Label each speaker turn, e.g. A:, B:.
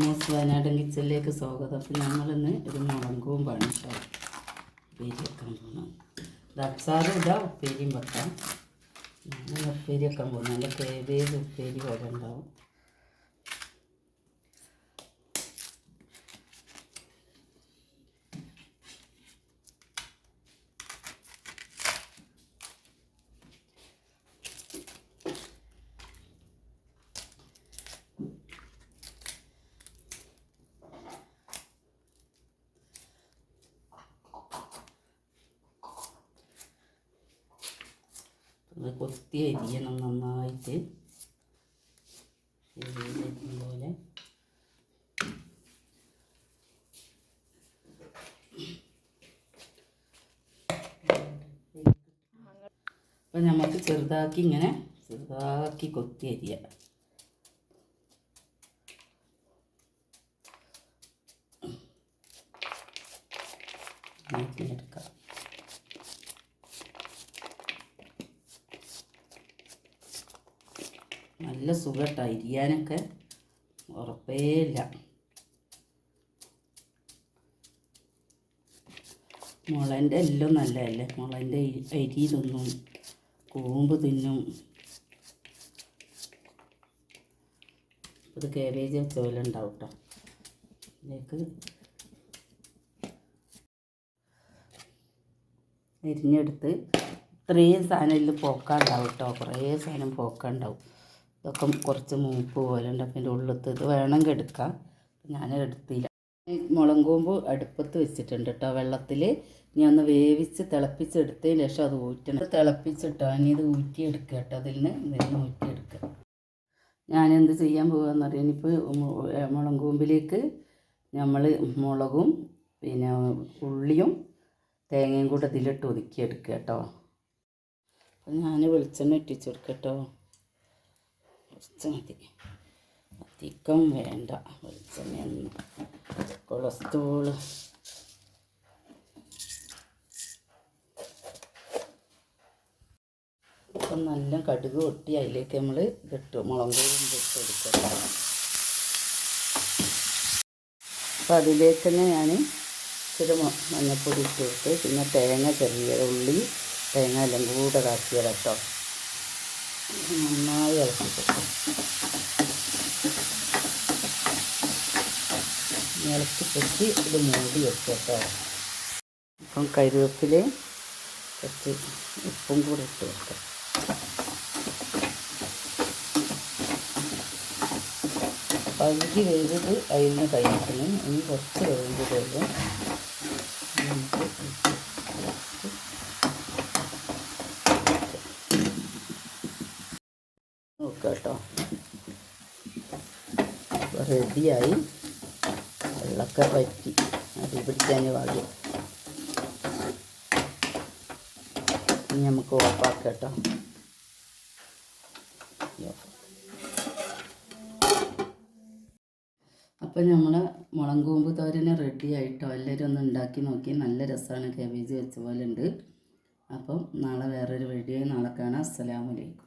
A: മൂസ് വയനാടൻ കിച്ചണിലേക്ക് സ്വാഗതം. അപ്പം ഞങ്ങളിന്ന് ഇത് മുളകും പണിട്ടോ ഉപ്പേരി വെക്കാൻ പോകണം ഇത് അച്ചാറും ഇതാ ഉപ്പേരിയും വെക്കാം. ഞാൻ ഉപ്പേരി വെക്കാൻ പോകുന്നു നല്ല കേബേജ് ഉപ്പേരി പോലെ ഉണ്ടാവും. അത് കൊത്തി അരിയണം നന്നായിട്ട്. പോലെ അപ്പം നമുക്ക് ചെറുതാക്കി ഇങ്ങനെ ചെറുതാക്കി കൊത്തി അരിയ. എടുക്കാം. നല്ല സുഖട്ടോ. ഇരിയാനൊക്കെ ഉറപ്പേ ഇല്ല. മുളന്റെ എല്ലാം നല്ലതല്ലേ? മുളന്റെ അരി തിന്നും കൂമ്പ് തിന്നും. ഇത് കാബേജ് പോലെ ഉണ്ടാവും കേട്ടോ ഇതിലേക്ക് അരിഞ്ഞെടുത്ത് ഇത്രയും സാധനം ഇതിൽ പോക്കാണ്ടാവും കേട്ടോ കുറേ സാധനം പോക്കാണ്ടാവും. ഇതൊക്കെ കുറച്ച് മൂപ്പ് പോലെ ഉണ്ട്. അപ്പം എന്റെ ഉള്ളത്ത് ഇത് വേണമെങ്കിൽ എടുക്കാം. ഞാൻ എടുത്തില്ല. മുളം കൂമ്പ് അടുപ്പത്ത് വെച്ചിട്ടുണ്ട് കേട്ടോ. വെള്ളത്തിൽ ഞാൻ ഒന്ന് വേവിച്ച് തിളപ്പിച്ചെടുത്തതിന് ശേഷം അത് ഊറ്റണം. തിളപ്പിച്ചിട്ടോ? ഇനി ഇത് ഊറ്റിയെടുക്കുക കേട്ടോ. അതിൽ നിന്ന് ഇതിൽ നിന്ന് ഊറ്റിയെടുക്കുക. ഞാനെന്ത് ചെയ്യാൻ പോകുകയെന്ന് പറയാൻ ഇനിയിപ്പോൾ മുളം കൂമ്പിലേക്ക് നമ്മൾ മുളകും പിന്നെ ഉള്ളിയും തേങ്ങയും കൂടെ ഇതിലിട്ട് ഒതുക്കിയെടുക്കുക കേട്ടോ. ഞാൻ വെളിച്ചെണ്ണ ഇട്ടിച്ച് കൊടുക്കട്ടോ കുറച്ച് അധികം വേണ്ട. വെളിച്ചെണ്ണയൊന്നും കൊളസ്ട്രോൾ. അപ്പം നല്ല കടുക് ഒട്ടി അതിലേക്ക് നമ്മൾ ഇതിട്ട്. മുളക് പൊടി ഇട്ട് കൊടുക്കട്ടോ അപ്പം അതിലേക്ക് തന്നെ ഞാൻ ഇച്ചിരി മഞ്ഞപ്പൊടി ഇട്ട് കൊടുത്ത്. പിന്നെ തേങ്ങ ചെറിയ ഉള്ളി തേങ്ങ എല്ലാം കൂടെ കാക്കിയത് കേട്ടോ നന്നായി ഇളക്കി. ഇളക്കി. പൊട്ടി ഇത് മൂടി വെക്കുക കേട്ടോ ഇപ്പം കരുവേപ്പിൽ കുറച്ച് ഉപ്പും കൂടി ഇട്ട് വെക്കാം. പകുതി വേവിത് അതിൽ നിന്ന് കഴിക്കണം. ഇനി കുറച്ച് വേഗം വേവും നമുക്ക് കേട്ടോ. റെഡിയായി വെള്ളമൊക്കെ പറ്റി അടി പിടിക്കാൻ വാങ്ങി ഇനി നമുക്ക് ഓഫാക്കാം കേട്ടോ. അപ്പം നമ്മൾ മുളം കൂമ്പ് തോരന് റെഡി ആയിട്ടോ? എല്ലാവരും ഒന്ന് ഉണ്ടാക്കി നോക്കി. നല്ല രസമാണ് കാബേജ് വെച്ച പോലെ ഉണ്ട്. അപ്പം നാളെ വേറൊരു വീഡിയോ നാളെ കാണാം. അസ്സലാമലൈക്കും